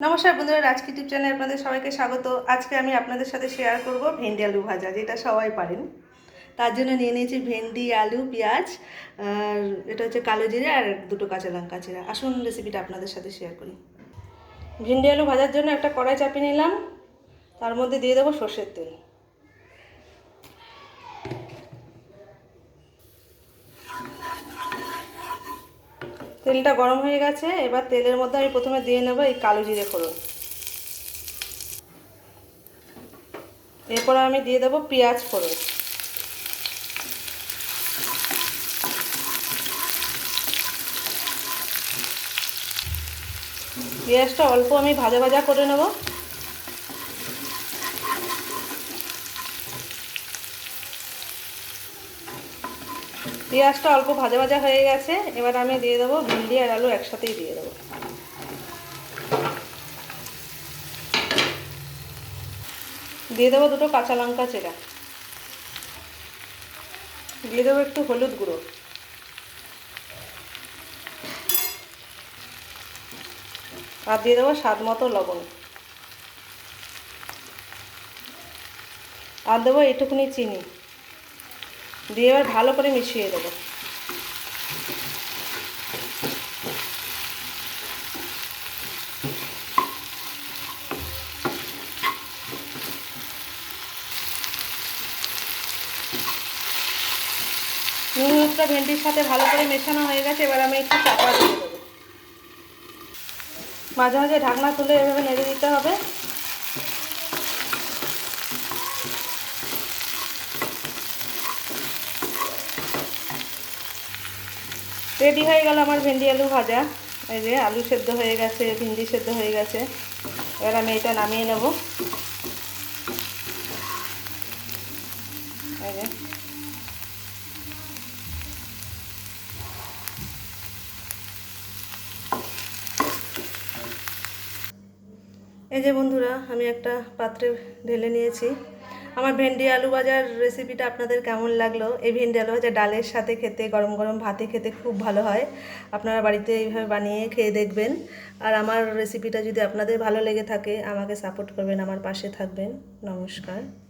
নমস্কার বন্ধুরা রাজ ইউটিউব চ্যানেলে আপনাদের সবাইকে স্বাগত। আজকে আমি আপনাদের সাথে শেয়ার করব ভেন্ডি আলু ভাজা, যেটা সবাই পারেন। তার জন্য নিয়ে নিয়েছি ভেন্ডি, আলু, পেঁয়াজ, আর এটা হচ্ছে কালো জিরে আর দুটো কাঁচা লঙ্কা চিরা আসুন রেসিপিটা আপনাদের সাথে শেয়ার করি। ভেন্ডি আলু ভাজার জন্য একটা কড়াই চাপিয়ে নিলাম। তার মধ্যে দিয়ে দেবো সর্ষের তেল। তেলটা গরম হয়ে গেছে, এবার তেলের মধ্যে আমি প্রথমে দিয়ে নেব এই কালো জিরে ফোড়ন। এরপর আমি দিয়ে দেবো পেঁয়াজ ফোড়ন। পেঁয়াজটা অল্প আমি ভাজা ভাজা করে নেব। পেঁয়াজটা অল্প ভাজা ভাজা হয়ে গেছে, এবার আমি দিয়ে দেবো ভিন্ডি আর আলু একসাথেই দিয়ে দেবো। দিয়ে দেবো দুটো কাঁচা লঙ্কা চেরা। দিয়ে দেবো একটু হলুদ গুঁড়ো। আর দিয়ে দেবো স্বাদ মতো লবণ। আর দেবো এটুকুনি চিনি। দিয়ে এবার ভালো করে মিশিয়ে দেবো। নুন হলুদটা ভেন্ডির সাথে ভালো করে মেশানো হয়ে গেছে, এবার আমি একটু চাপা দিয়ে দেবো। মাঝে মাঝে ঢাকনা তুলে এভাবে নেড়ে দিতে হবে। রেডি হয়ে গেল আমার ভেন্ডি আলু ভাজা। এই যে আলু সেদ্ধ হয়ে গেছে, ভিন্ডি সেদ্ধ হয়ে গেছে। এবার আমি এটা নামিয়ে নেব। এই যে। এই যে বন্ধুরা, আমি একটা পাত্রে ঢেলে নিয়েছি। আমার ভেন্ডি আলু ভাজার রেসিপিটা আপনাদের কেমন লাগল? এই ভেন্ডি আলু ভাজা ডালের সাথে খেতে, গরম গরম ভাতে খেতে খুব ভালো হয়। আপনারা বাড়িতে এইভাবে বানিয়ে খেয়ে দেখবেন। আর আমার রেসিপিটা যদি আপনাদের ভালো লেগে থাকে, আমাকে সাপোর্ট করবেন, আমার পাশে থাকবেন। নমস্কার।